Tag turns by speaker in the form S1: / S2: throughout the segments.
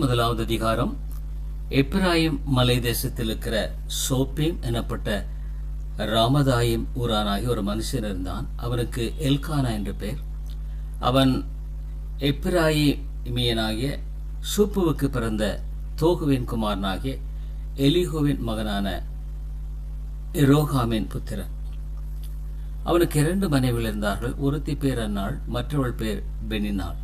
S1: முதலாவது அதிகாரம். எப்ராயிம் மலை தேசத்தில் இருக்கிற சோப்பீம் எனப்பட்ட ராமதாயிம் ஊரானாகிய ஒரு மனுஷன் இருந்தான். அவனுக்கு எல்கானா என்று பெயர். அவன் எப்ராயிமியனாகிய சூப்புவுக்கு பிறந்த தோகுவின் குமாரனாகிய எலிகோவின் மகனான எரோகாமின் புத்திரன். அவனுக்கு இரண்டு மனைவிகள் இருந்தார்கள். ஒருத்தி பேர் அன்னாள் மற்றவள் பேர் பெனினாள்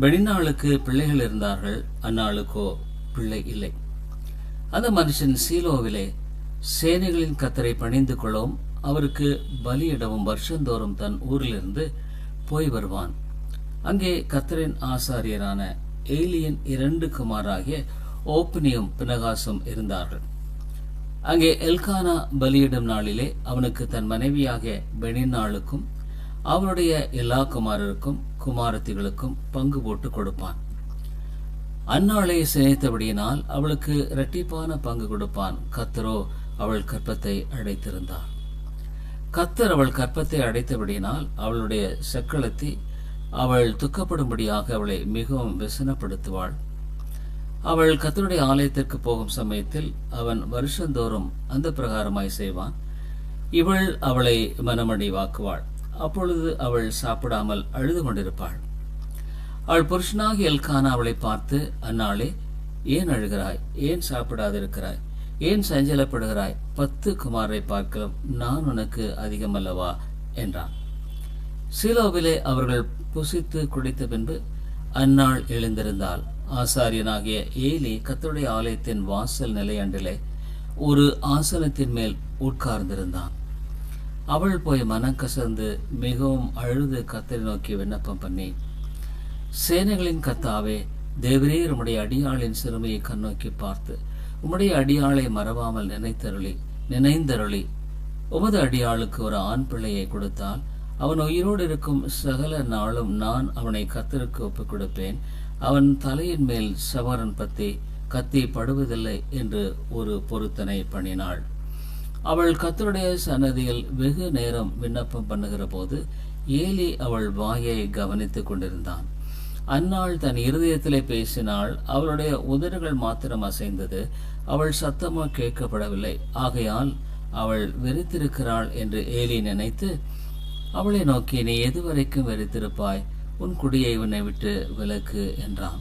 S1: பெனினாளுக்கு பிள்ளைகள் இருந்தார்கள் அந்நாளுக்கோ பிள்ளை இல்லை. அந்த மனுஷன் சீலோவிலே சேனைகளின் கத்தரை பணிந்து கொள்ளவும் அவருக்கு பலியிடவும் வருஷந்தோறும் தன் ஊரிலிருந்து போய் வருவான். அங்கே கத்தரின் ஆசாரியரான ஏலியன் இரண்டு குமாராகிய ஓப்பனியும் பினகாசும் இருந்தார்கள். அங்கே எல்கானா பலியிடும் நாளிலே அவனுக்கு தன் மனைவியாக பெனின் நாளுக்கும் அவனுடைய எல்லா குமாரருக்கும் குமாரத்திகளுக்கும் பங்கு போட்டு கொடுப்பான். அன்னாளை சிநேகித்தபடியினால் அவளுக்கு இரட்டிப்பான பங்கு கொடுப்பான். கத்தரோ அவள் கற்பத்தை அடைத்திருந்தார் கத்தர் அவள் கற்பத்தை அடைத்தபடியினால் அவளுடைய சக்களத்தை அவள் துக்கப்படும்படியாக அவளை மிகவும் விசனப்படுத்துவாள். அவள் கத்தருடைய ஆலயத்திற்கு போகும் சமயத்தில் அவன் வருஷந்தோறும் அந்த பிரகாரமாய் செய்வான். இவள் அவளை மனமடிவாக்குவாள். அப்பொழுது அவள் சாப்பிடாமல் அழுது கொண்டிருப்பாள் அவள் புருஷனாகி எல்கானா அவளை பார்த்து அந்நாளே ஏன் அழுகிறாய்? ஏன் சாப்பிடாதிருக்கிறாய்? ஏன் சஞ்சலப்படுகிறாய்? பத்து குமாரை பார்க்கலாம் நான் உனக்கு அதிகமல்லவா? என்றான். சீலோவிலே அவர்கள் புசித்து குடித்த பின்பு அந்நாள் எழுந்திருந்தாள். ஆசாரியனாகிய ஏலி கத்தருடைய ஆலயத்தின் வாசல் நிலையண்டிலே ஒரு ஆசனத்தின் மேல் உட்கார்ந்திருந்தான். அவள் போய் மனம் கசந்து மிகவும் அழுது கத்தரை நோக்கி விண்ணப்பம் பண்ணி சேனைகளின் கத்தாவே தேவரே உம்முடைய அடியாளின் சிறுமையை கண்ணோக்கி பார்த்து உம்முடைய அடியாளை மறவாமல் நினைத்தருளி நினைந்தருளி உமது அடியாளுக்கு ஒரு ஆண் பிள்ளையை கொடுத்தால் அவன் உயிரோடு இருக்கும் சகல நாளும் நான் அவனை கத்தருக்கு ஒப்புக் கொடுப்பேன். அவன் தலையின் மேல் சவரன் பத்தி கத்தி படுவதில்லை என்று ஒரு பொருத்தனை பண்ணினாள். அவள் கத்தருடைய சன்னதியில் வெகு நேரம் விண்ணப்பம் பண்ணுகிற போது ஏலி அவள் வாயை கவனித்துக் கொண்டிருந்தான். அந்நாள் தன் இருதயத்திலே பேசினாள் அவளுடைய உதடுகள் மாத்திரம் அசைந்தது. அவள் சத்தமா கேட்கப்படவில்லை. ஆகையால் அவள் வெறித்திருக்கிறாள் என்று ஏலி நினைத்து அவளை நோக்கி நீ எதுவரைக்கும் வெறித்திருப்பாய்? உன் குடியை உன்னை விட்டு விலக்கு என்றான்.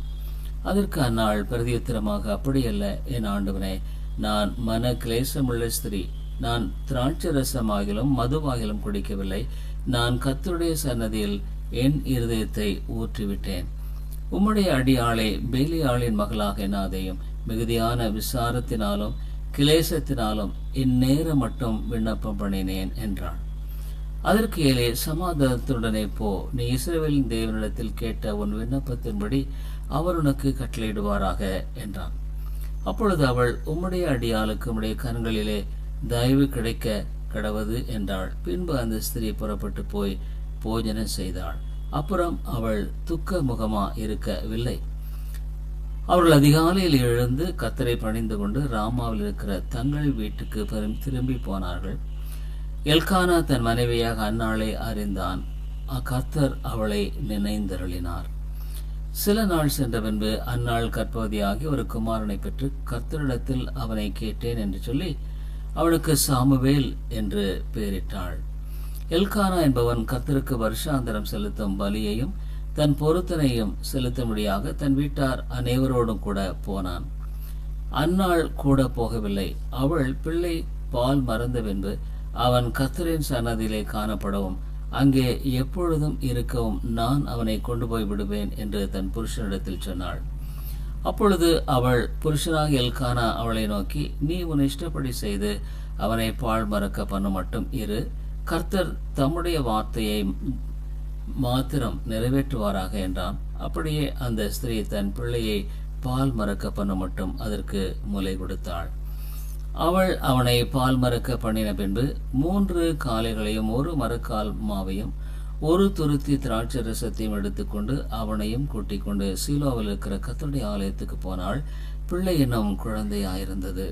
S1: அதற்கு அந்நாள் பிரதியுத்திரமாக அப்படியல்ல என் ஆண்டவனே நான் மன கிளேசமுள்ள ஸ்திரீ. நான் திராட்சை ரசமாகிலும் மதுவாகிலும் குடிக்கவில்லை. நான் கத்தருடைய சன்னதியில் என் இருதயத்தை ஊற்றிவிட்டேன். உம்முடைய அடியாளை பேலியாளின் மகளாக என்னாதையும் மிகுதியான விசாரத்தினாலும் கிளேசத்தினாலும் இந்நேரம் மட்டும் விண்ணப்பம் பண்ணினேன் என்றாள். அதற்கு ஏலே சமாதானத்துடனே போ நீ இஸ்ரேலின் தேவனிடத்தில் கேட்ட உன் விண்ணப்பத்தின்படி அவர் உனக்கு கட்டளையிடுவாராக என்றான். அப்பொழுது அவள் உம்முடைய அடியாளுக்கு உம்முடைய கண்களிலே தயவு கிடைக்க கடவது என்றாள். பின்பு அந்த ஸ்திரீ புறப்பட்டு போய் போஜனம் செய்தாள். அப்புறம் அவள் துக்க முகமா இருக்கவில்லை. அவர்கள் அதிகாலையில் எழுந்து கத்தரை பணிந்து கொண்டு ராமாவில் இருக்கிற தங்கள் வீட்டுக்கு பெரும் திரும்பி போனார்கள். எல்கானா தன் மனைவியாக அந்நாளை அறிந்தான். அக்கத்தர் அவளை நினைந்தருளினார். சில நாள் சென்ற பின்பு அந்நாள் கற்பவதியாகி ஒரு குமாரனை பெற்று கர்த்தரிடத்தில் அவனை கேட்டேன் என்று சொல்லி அவளுக்கு சாமுவேல் என்று பெயரிட்டாள். எல்கானா என்பவன் கத்தருக்கு வருஷாந்தரம் செலுத்தும் பலியையும் தன் பொருத்தனையும் செலுத்தும்படியாக தன் வீட்டார் அனைவரோடும் கூட போனான். அந்நாள் கூட போகவில்லை. அவள் பிள்ளை பால் மறந்த பின்பு அவன் கத்தரின் சன்னதியிலே காணப்படவும் அங்கே எப்பொழுதும் இருக்கவும் நான் அவனை கொண்டு போய் விடுவேன் என்று தன் புருஷனிடத்தில் சொன்னாள். அப்பொழுது அவள் புருஷனாக எல்கானா அவளை நோக்கி நீ உன் இஷ்டப்படி செய்து அவனை பால் மறக்க பண்ண மட்டும் இரு. கர்த்தர் தம்முடைய வார்த்தையை மாத்திரம் நிறைவேற்றுவாராக என்றான். அப்படியே அந்த ஸ்திரீ தன் பிள்ளையை பால் மறக்க பண்ண மட்டும் அதற்கு முலை கொடுத்தாள். அவள் அவனை பால் மறக்க பண்ணின பின்பு மூன்று காலைகளையும் ஒரு மரக்கால் மாவையும் ஒரு துருத்தி திராட்சை ரசத்தையும் எடுத்துக்கொண்டு அவனையும் கூட்டிக் கொண்டு சீலோவில் இருக்கிற கத்தருடைய ஆலயத்துக்கு போனாள். பிள்ளை என்னும் குழந்தையாயிருந்தது.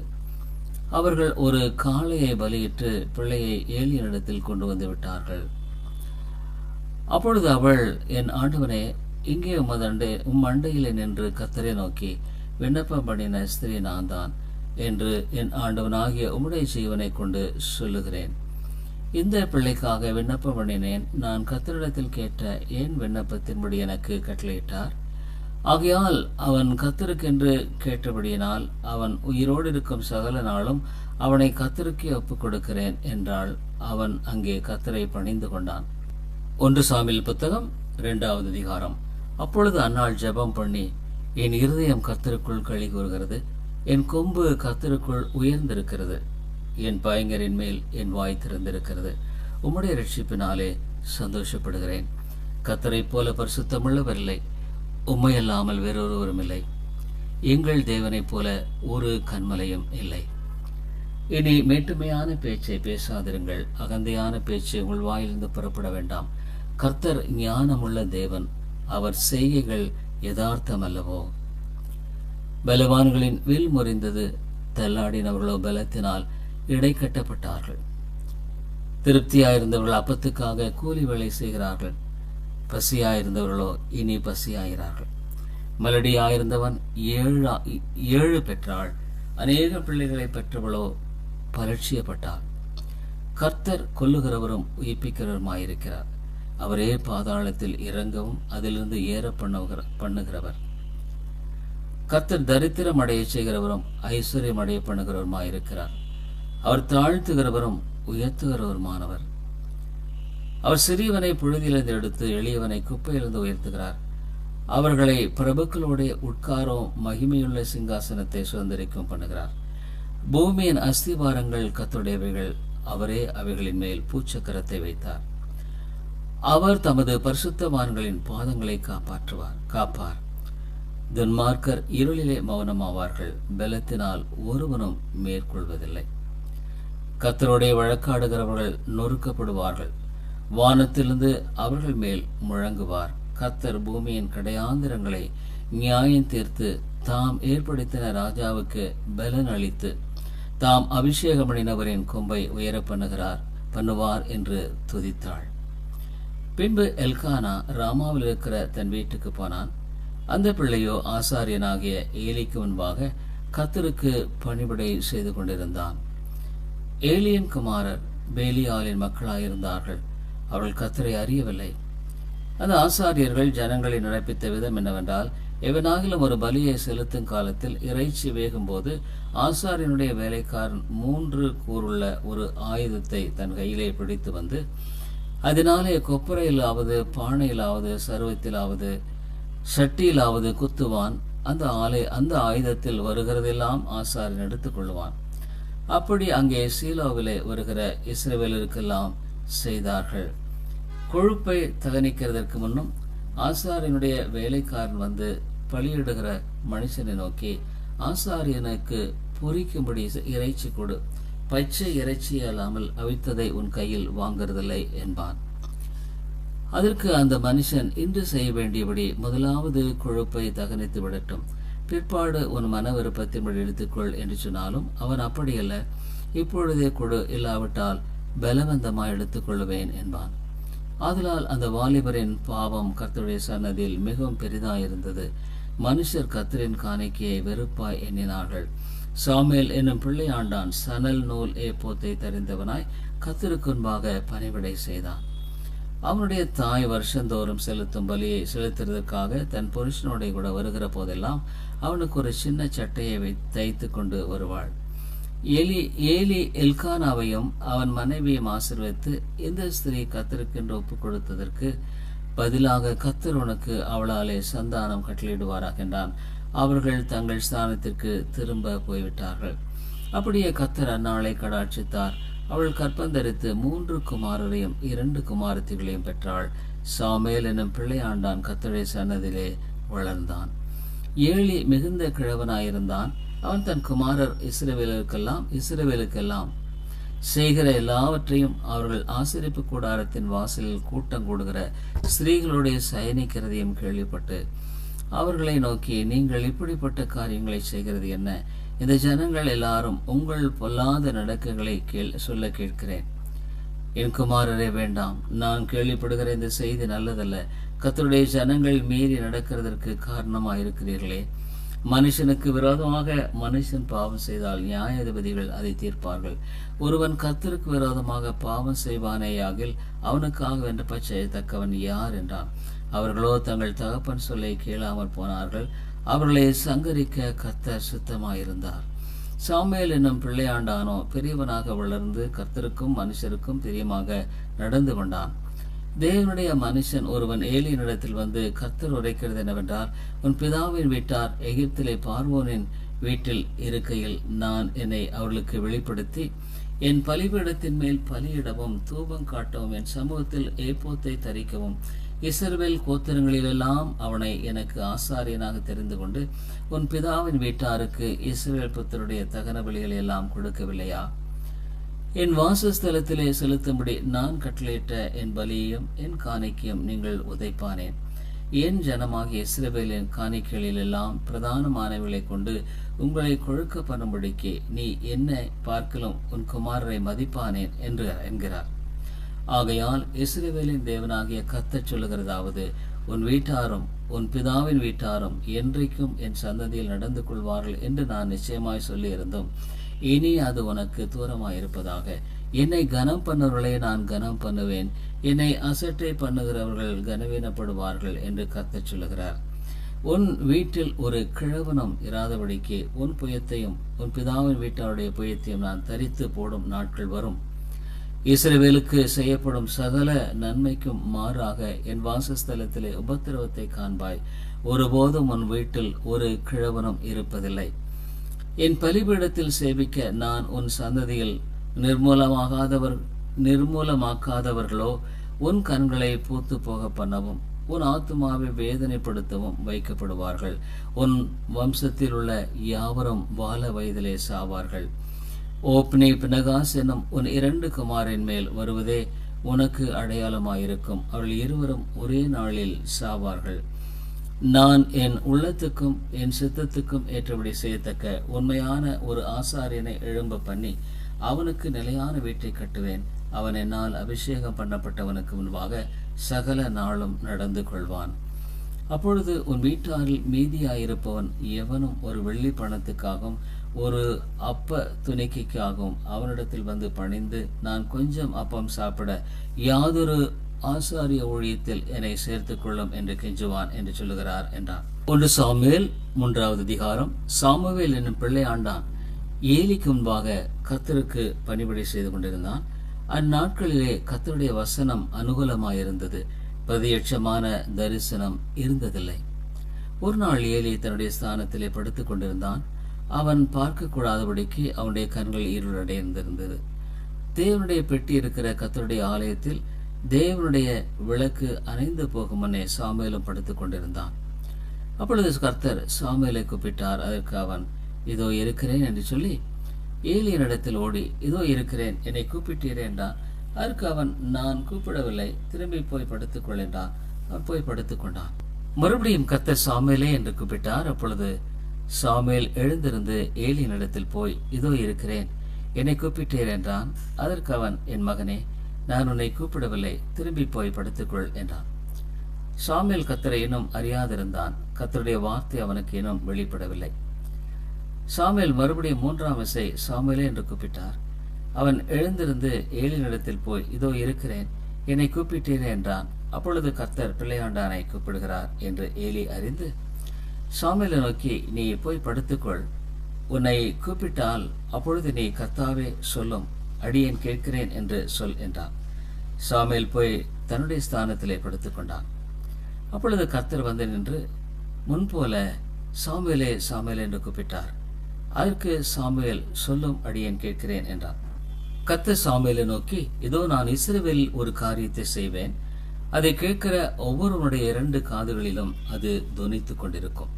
S1: அவர்கள் ஒரு காளையை பலியிட்டு பிள்ளையை ஏலியனிடத்தில் கொண்டு வந்து விட்டார்கள். அப்பொழுது அவள் என் ஆண்டவனே இங்கே உமதண்டை உம் அண்டையிலே நின்று கத்தரை நோக்கி விண்ணப்பம் பண்ணின ஸ்திரீ நான் தான் என்று என் ஆண்டவனாகிய உம்முடைய ஜீவனை கொண்டு சொல்லுகிறேன். இந்த பிள்ளைக்காக விண்ணப்பம் பண்ணினேன். நான் கத்தரிடத்தில் கேட்ட ஏன் விண்ணப்பத்தின்படி எனக்கு கட்டளையிட்டார்? ஆகையால் அவன் கத்தருக்கென்று கேட்டபடியினால் அவன் உயிரோடு இருக்கும் சகல நாளும் அவனை கத்தருக்கே ஒப்புக் கொடுக்கிறேன் என்றால் அவன் அங்கே கத்தரை பணிந்து கொண்டான். ஒன்று சாமியில் புத்தகம் இரண்டாவது அதிகாரம். அப்பொழுது அன்னாள் ஜெபம் பண்ணி என் இருதயம் கத்தருக்குள் களி கூறுகிறது என் கொம்பு கத்தருக்குள் உயர்ந்திருக்கிறது. என் பயங்கரின் மேல் என் வாய் திறந்திருக்கிறது. உம்முடைய ரட்சிப்பினாலே சந்தோஷப்படுகிறேன். கத்தரை போல பரிசுத்தமுள்ளவரில்லை. உம்மையல்லாமல் வேறொருவரும் இல்லை. எங்கள் தேவனைப் போல ஒரு கண்மலையும் இல்லை. இனி மேட்டுமையான பேச்சை பேசாதிருங்கள். அகந்தையான பேச்சு உங்கள் வாயிலிருந்து புறப்பட வேண்டாம். கர்த்தர் ஞானமுள்ள தேவன். அவர் செய்கைகள் யதார்த்தம் அல்லவோ பலவான்களின் வில் முறிந்தது. தள்ளாடினவர்களோ பலத்தினால் இடை கட்டப்பட்டார்கள். திருப்தியாயிருந்தவர்கள் அப்பத்துக்காக கூலி வேலை செய்கிறார்கள். பசியாயிருந்தவர்களோ இனி பசியாகிறார்கள். மலடியாயிருந்தவன் ஏழு ஏழு பெற்றாள். அநேக பிள்ளைகளை பெற்றவளோ பலட்சியப்பட்டாள் கர்த்தர் கொல்லுகிறவரும் உயிர்ப்பிக்கிறவருமாயிருக்கிறார். அவரே பாதாளத்தில் இறங்கவும் அதிலிருந்து ஏற பண்ணுகிற பண்ணுகிறவர். கர்த்தர் தரித்திரம் அடைய செய்கிறவரும் ஐஸ்வர்யம் அடைய பண்ணுகிறவருமாயிருக்கிறார் அவர் தாழ்த்துகிறவரும் உயர்த்துகிறவருமானவர் அவர் சிறியவனை புழுதியிலிருந்து எடுத்து எளியவனை குப்பையிலிருந்து உயர்த்துகிறார். அவர்களை பிரபுக்களுடைய உட்காரம் மகிமையுள்ள சிங்காசனத்தை சுதந்திரிக்கும் பண்ணுகிறார். பூமியின் அஸ்திவாரங்கள் கத்துடையவைகள் அவரே அவைகளின் மேல் பூச்சக்கரத்தை வைத்தார். அவர் தமது பரிசுத்தவான்களின் பாதங்களை காப்பாற்றுவார் காப்பார். துன்மார்க்கர் இருளிலே மௌனமாவார்கள் பலத்தினால் ஒருவனும் மேற்கொள்வதில்லை. கத்தருடைய வழக்காடுகிறவர்கள் நொறுக்கப்படுவார்கள். வானத்திலிருந்து அவர்கள் மேல் முழங்குவார். கத்தர் பூமியின் கடையாந்திரங்களை நியாயம் தீர்த்து தாம் ஏற்படுத்தின ராஜாவுக்கு பலன் அளித்து தாம் அபிஷேகமணினவரின் கொம்பை உயர பண்ணுகிறார் பண்ணுவார் என்று துதித்தாள். பின்பு எல்கானா ராமாவில் இருக்கிற தன் வீட்டுக்கு போனான். அந்த பிள்ளையோ ஆசாரியனாகிய ஏலிக்கு முன்பாக கத்தருக்கு பணிபடை செய்து கொண்டிருந்தான். ஏலியன் குமாரர் பேலியாலின் மக்களாயிருந்தார்கள். அவர்கள் கத்தரை அறியவில்லை. அந்த ஆசாரியர்கள் ஜனங்களை நடப்பித்த விதம் என்னவென்றால் எவனாகிலும் ஒரு பலியை செலுத்தும் காலத்தில் இறைச்சி வேகும்போது ஆசாரியனுடைய வேலைக்காரன் மூன்று கூறுள்ள ஒரு ஆயுதத்தை தன் கையிலே பிடித்து வந்து அதனாலே கொப்பரையிலாவது பானையிலாவது சருவத்திலாவது சட்டியிலாவது குத்துவான். அந்த ஆலை அந்த ஆயுதத்தில் வருகிறதெல்லாம் ஆசாரியன் எடுத்துக்கொள்வான். அப்படி அங்கே சீலோவிலே வருகிற இஸ்ரேவேலருக்கெல்லாம் செய்தார்கள். கொழுப்பை தகனிக்கிறதற்கு முன்னும் ஆசாரியனுடைய வேலைக்காரன் வந்து பலியிடுகிற மனுஷனை நோக்கி ஆசாரியனுக்கு பொறிக்கும்படி இறைச்சி கொடு. பச்சை இறைச்சி அல்லாமல் அவித்ததை உன் கையில் வாங்குறதில்லை என்பான். அதற்கு அந்த மனுஷன் இன்று செய்ய வேண்டியபடி முதலாவது கொழுப்பை தகனித்து விடட்டும். பிற்பாடு உன் மன விருப்பத்தின்படி எடுத்துக்கொள் என்று சொன்னாலும் அவன் அப்படியல்ல. இப்பொழுதே கொடு இல்லாவிட்டால் பலவந்தமாய் எடுத்துக்கொள்வேன் என்பான். ஆதலால் அந்த வாலிபரின் பாவம் கர்த்தருடைய சன்னதியில் மிகவும் பெரிதாயிருந்தது. மனுஷர் கத்தரின் காணிக்கையை வெறுப்பாய் எண்ணினார்கள். சாமியல் என்னும் பிள்ளையாண்டான் சணல் நூல் ஏப்போத்தை தெரிந்தவனாய் கத்திருக்குன்பாக பணிவிடை செய்தான். அவனுடைய தாய் வருஷந்தோறும் செலுத்தும் பலியை செலுத்துறதற்காக தன் புருஷனோடைய கூட வருகிற போதெல்லாம் அவனுக்கு ஒரு சின்ன சட்டையை வை தைத்து கொண்டு வருவாள். ஏலி ஏலி எல்கானாவையும் அவன் மனைவியும் ஆசிர்வதித்து இந்த ஸ்திரீ கத்தருக்கென்று ஒப்பு கொடுத்ததற்கு பதிலாக கத்தர் உனக்கு அவளாலே சந்தானம் கட்டளையிடுவாராக என்றான். அவர்கள் தங்கள் ஸ்தானத்திற்கு திரும்ப போய்விட்டார்கள். அப்படியே கத்தர் அந்நாளை கடாட்சித்தார். அவள் கற்பந்தரித்து மூன்று குமாரரையும் இரண்டு குமாரத்திகளையும் பெற்றாள். சாமேல் எனும் பிள்ளையாண்டான் கத்தரை சன்னதிலே வளர்ந்தான். ஏழி மிகுந்த கிழவனாயிருந்தான். அவன் தன் குமாரர் இஸ்ரவேலுக்கெல்லாம் இஸ்ரவேலுக்கெல்லாம். செய்கிற எல்லாவற்றையும் அவர்கள் ஆசிரிப்பு கூடாரத்தின் வாசலில் கூட்டம் கூடுகிற ஸ்திரீகளுடைய சயனிக்கிறதையும் கேள்விப்பட்டு அவர்களை நோக்கி நீங்கள் இப்படிப்பட்ட காரியங்களை செய்கிறது என்ன? இந்த ஜனங்கள் எல்லாரும் உங்கள் பொல்லாத நடக்கங்களை கேள் சொல்ல கேட்கிறேன். என் குமாரரே வேண்டாம். நான் கேள்விப்படுகிற இந்த செய்தி நல்லதல்ல. கத்தருடைய ஜனங்கள் மீறி நடக்கிறதற்கு காரணமாக இருக்கிறீர்களே மனுஷனுக்கு விரோதமாக மனுஷன் பாவம் செய்தால் நியாயாதிபதிகள் அதை தீர்ப்பார்கள். ஒருவன் கர்த்தருக்கு விரோதமாக பாவம் செய்வானேயாகில் அவனுக்காக வென்ற பச்சை தக்கவன் யார் என்றான். அவர்களோ தங்கள் தகப்பன் சொல்லை கேளாமல் போனார்கள். அவர்களை சங்கரிக்க கத்தர் சுத்தமாயிருந்தார். சாமுவேல் என்னும் பிள்ளையாண்டானோ பெரியவனாக வளர்ந்து கர்த்தருக்கும் மனுஷருக்கும் பிரியமாக நடந்து கொண்டான். தேவனுடைய மனுஷன் ஒருவன் ஏலியனிடத்தில் வந்து கர்த்தர் உரைக்கிறது என்னவென்றால் உன் பிதாவின் வீட்டார் எகிப்திலே பார்வோனின் வீட்டில் இருக்கையில் நான் என்னை அவர்களுக்கு வெளிப்படுத்தி என் பலிபீடத்தின் மேல் பலியிடவும் தூபம் காட்டவும் என் சமூகத்தில் ஏப்போத்தை தரிக்கவும். இஸ்ரவேல் கோத்திரங்களிலெல்லாம் அவனை எனக்கு ஆசாரியனாக தெரிந்து கொண்டு உன் பிதாவின் வீட்டாருக்கு இஸ்ரவேல் புத்தருடைய தகன பலிகளை எல்லாம் கொடுக்கவில்லையா? என் வாசஸ்தலத்திலே செலுத்தும்படி நான் கட்டளையிட்ட என் பலியையும் என் காணிக்கையும் நீங்கள் உதைப்பானேன் என் ஜனமாகிய இஸ்ரவேலின் காணிக்கைகளிலெல்லாம் பிரதானமானவர்களை கொண்டு உங்களை கொழுக்க பண்ணும்படிக்கு நீ என்னை பார்க்கலும் உன் குமாரரை மதிப்பானேன் என்று என்கிறார். ஆகையால் இஸ்ரவேலின் தேவனாகிய கத்தச் சொல்லுகிறதாவது உன் வீட்டாரும் உன் பிதாவின் வீட்டாரும் என்றைக்கும் என் சந்ததியில் நடந்து கொள்வார்கள் என்று நான் நிச்சயமாய் சொல்லியிருந்தோம் இனி அது உனக்கு தூரமாயிருப்பதாக. என்னை கனம் பண்ணுவர்களை நான் கனம் பண்ணுவேன். என்னை அசட்டை பண்ணுகிறவர்கள் கனவீனப்படுவார்கள் என்று கத்தச் சொல்லுகிறார். உன் வீட்டில் ஒரு கிழவனும் இராதபடிக்கு உன் புயத்தையும் உன் பிதாவின் வீட்டாருடைய புயத்தையும் நான் தரித்து போடும் நாட்கள் வரும். இஸ்ரேவேலுக்கு செய்யப்படும் சகல நன்மைக்கும் மாறாக என் வாசஸ்தலத்திலே உபத்திரவத்தை காண்பாய். ஒருபோதும் உன் வீட்டில் ஒரு கிழவனும் இருப்பதில்லை. என் பலிபீடத்தில் சேவிக்க நான் உன் சந்ததியில் நிர்மூலமாகாதவர் நிர்மூலமாக்காதவர்களோ உன் கண்களை பூத்து போக பண்ணவும் உன் ஆத்மாவை வேதனைப்படுத்தவும் வைக்கப்படுவார்கள். உன் வம்சத்தில் உள்ள யாவரும் வாழ வயதிலே சாவார்கள். ஓப்னி பினகாஸ் என்னும் உன் இரண்டு குமாரின் மேல் வருவதே உனக்கு அடையாளமாயிருக்கும். அவள் இருவரும் ஒரே நாளில் சாவார்கள். நான் என் உள்ளத்துக்கும் என் சித்தத்துக்கும் ஏற்றபடி செய்யத்தக்க உண்மையான ஒரு ஆசாரியனை எழும்ப பண்ணி அவனுக்கு நிலையான வீட்டை கட்டுவேன். அவன் என்னால் அபிஷேகம் பண்ணப்பட்டவனுக்கு முன்பாக சகல நாளும் நடந்து கொள்வான். அப்பொழுது உன் வீட்டாரில் மீதியாயிருப்பவன் எவனும் ஒரு வெள்ளி பணத்துக்காகவும் ஒரு அப்ப துணிக்கைக்காகவும் அவனிடத்தில் வந்து பணிந்து நான் கொஞ்சம் அப்பம் சாப்பிட யாதொரு ஆசாரிய ஊழியத்தில் என்னை சேர்த்துக் கொள்ளும் என்று கெஞ்சுவான் என்று சொல்லுகிறார் என்றார் ஒன்று சாமுவேல் மூன்றாவது அதிகாரம். சாமுவேல் என்னும் பிள்ளை ஆண்டான். ஏலிக்கு முன்பாக கத்தருக்கு பணிபடை செய்து கொண்டிருந்தான். அந்நாட்களிலே கத்தருடைய வசனம் அனுகூலமாயிருந்தது. பிரதியட்சமான தரிசனம் இருந்ததில்லை. ஒரு நாள் ஏலி தன்னுடைய ஸ்தானத்திலே படுத்துக் கொண்டிருந்தான். அவன் பார்க்கக்கூடாதபடிக்கு அவனுடைய கண்கள் இருளடைந்திருந்தது. தேவனுடைய பெட்டி இருக்கிற கத்தருடைய ஆலயத்தில் தேவனுடைய விளக்கு அணைந்து போகும் முன்னே சாமுவேலும் படுத்துக் கொண்டிருந்தான். அப்பொழுது கர்த்தர் சாமியலை கூப்பிட்டார் அதற்கு அவன் இதோ இருக்கிறேன் என்று சொல்லி ஏலியனிடத்தில் ஓடி இதோ இருக்கிறேன் என்னை கூப்பிட்டீரே என்றான். அதற்கு அவன் நான் கூப்பிடவில்லை திரும்பி போய் படுத்துக்கொள் என்றான். அவன் போய் படுத்துக் கொண்டான். மறுபடியும் கர்த்தர் சாமியலே என்று கூப்பிட்டார். அப்பொழுது சாமியல் எழுந்திருந்து ஏலியனிடத்தில் போய் இதோ இருக்கிறேன் என்னை கூப்பிட்டீர் என்றான். அதற்கு அவன் என் மகனே நான் உன்னை கூப்பிடவில்லை. திரும்பி போய் படுத்துக்கொள் என்றான். சாமியல் கத்தரை இன்னும் அறியாதிருந்தான். கத்தருடைய வார்த்தை அவனுக்கு இன்னும் வெளிப்படவில்லை. சாமியல் மறுபடியும் மூன்றாம் விசை சாமியலே என்று கூப்பிட்டார். அவன் எழுந்திருந்து ஏழினிடத்தில் போய் இதோ இருக்கிறேன் என்னை கூப்பிட்டீரே என்றான். அப்பொழுது கர்த்தர் பிள்ளையாண்டானை கூப்பிடுகிறார் என்று ஏலி அறிந்து சாமியலை நோக்கி நீ போய் படுத்துக்கொள். உன்னை கூப்பிட்டால் அப்பொழுது நீ கர்த்தாவே சொல்லும். அடியேன் கேட்கிறேன் என்று சொல் என்றான். சாமியில் போய் தன்னுடைய ஸ்தானத்திலே படுத்துக் கொண்டான். அப்பொழுது கர்த்தர் வந்து நின்று முன்போல சாமுவேலே சாமுவேல் என்று கூப்பிட்டார். அதற்கு சாமுவேல் சொல்லும் அடியேன் கேட்கிறேன் என்றான். கர்த்தர் சாமுவேலை நோக்கி இதோ நான் இஸ்ரவேலில் ஒரு காரியத்தை செய்வேன். அதை கேட்கிற ஒவ்வொருவனுடைய இரண்டு காதுகளிலும் அது தொனித்துக் கொண்டிருக்கும்.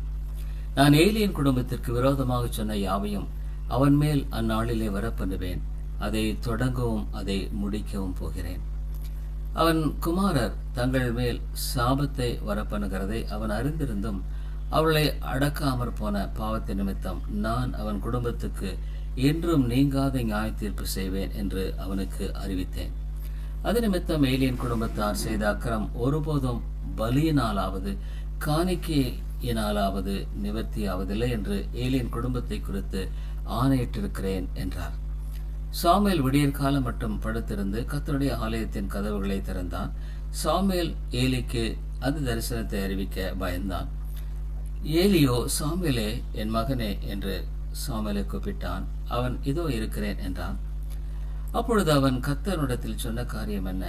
S1: நான் ஏலியன் குடும்பத்திற்கு விரோதமாக சொன்ன யாவையும் அவன் மேல் அந்நாளிலே வரப்பண்ணுவேன். அதை தொடங்கவும் அதை முடிக்கவும் போகிறேன். அவன் குமாரர் தங்கள் மேல் சாபத்தை வரப்பண்ணுகிறதை அவன் அறிந்திருந்தும் அவளை அடக்காமற் போன பாவத்தை நிமித்தம் நான் அவன் குடும்பத்துக்கு என்றும் நீங்காத நியாய தீர்ப்பு செய்வேன் என்று அவனுக்கு அறிவித்தேன். அது நிமித்தம் ஏலியன் குடும்பத்தார் செய்த அக்கிரம் ஒருபோதும் பலியினாலாவது காணிக்கையினாலாவது நிவர்த்தியாவதில்லை என்று ஏலியன் குடும்பத்தை குறித்து ஆணையிட்டிருக்கிறேன் என்றார். சாமுவேல் விடியற் காலம் மட்டும் படுத்திருந்து கத்தருடைய ஆலயத்தின் கதவுகளை திறந்தான். சாமுவேல் ஏலிக்கு அந்த தரிசனத்தை அறிவிக்க பயந்தான். ஏலியோ சாமுவேலே என் மகனே என்று சாமுவேலை கூப்பிட்டான். அவன் இதோ இருக்கிறேன் என்றான். அப்பொழுது அவன் கத்தனுடத்தில் சொன்ன காரியம் என்ன?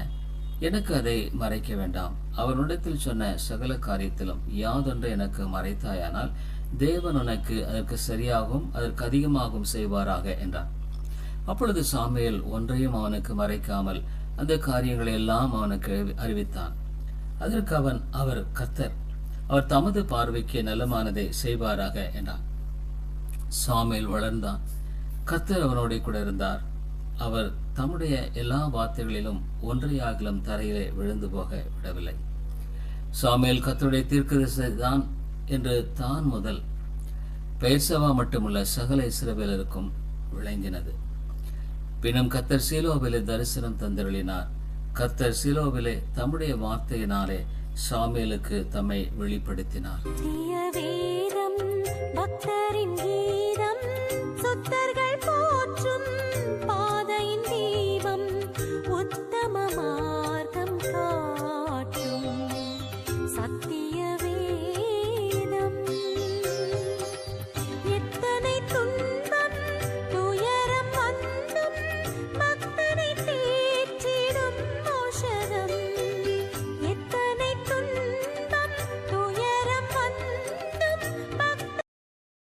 S1: எனக்கு அதை மறைக்க வேண்டாம். அவனிடத்தில் சொன்ன சகல காரியத்திலும் யாதொன்று எனக்கு மறைத்தாயானால் தேவன் உனக்கு அதற்கு சரியாகவும் அதற்கு அதிகமாகவும் செய்வாராக என்றான். அப்பொழுது சாமியல் ஒன்றையும் அவனுக்கு மறைக்காமல் அந்த காரியங்களை எல்லாம் அவனுக்கு அறிவித்தான். அதற்கு அவன் அவர் கர்த்தர். அவர் தமது பார்வைக்கு நலமானதை செய்வாராக என்றான். சாமியல் வளர்ந்தான். கர்த்தர் அவனோட கூட இருந்தார். அவர் தம்முடைய எல்லா வார்த்தைகளிலும் ஒன்றையாகிலும் தரையிலே விழுந்து போக விடவில்லை. சாமியல் கத்தருடைய தீர்க்கதரிசி தான் என்று தான் முதல் பெயர்சவா மட்டுமல்ல சகல இஸ்ரவேலருக்கும் விளங்கினது. பின்னும் கத்தர் சீலோவிலே தரிசனம் தந்திருளினார். கத்தர் சீலோவிலே தம்முடைய வார்த்தையினாலே சாமியலுக்கு தம்மை வெளிப்படுத்தினார்.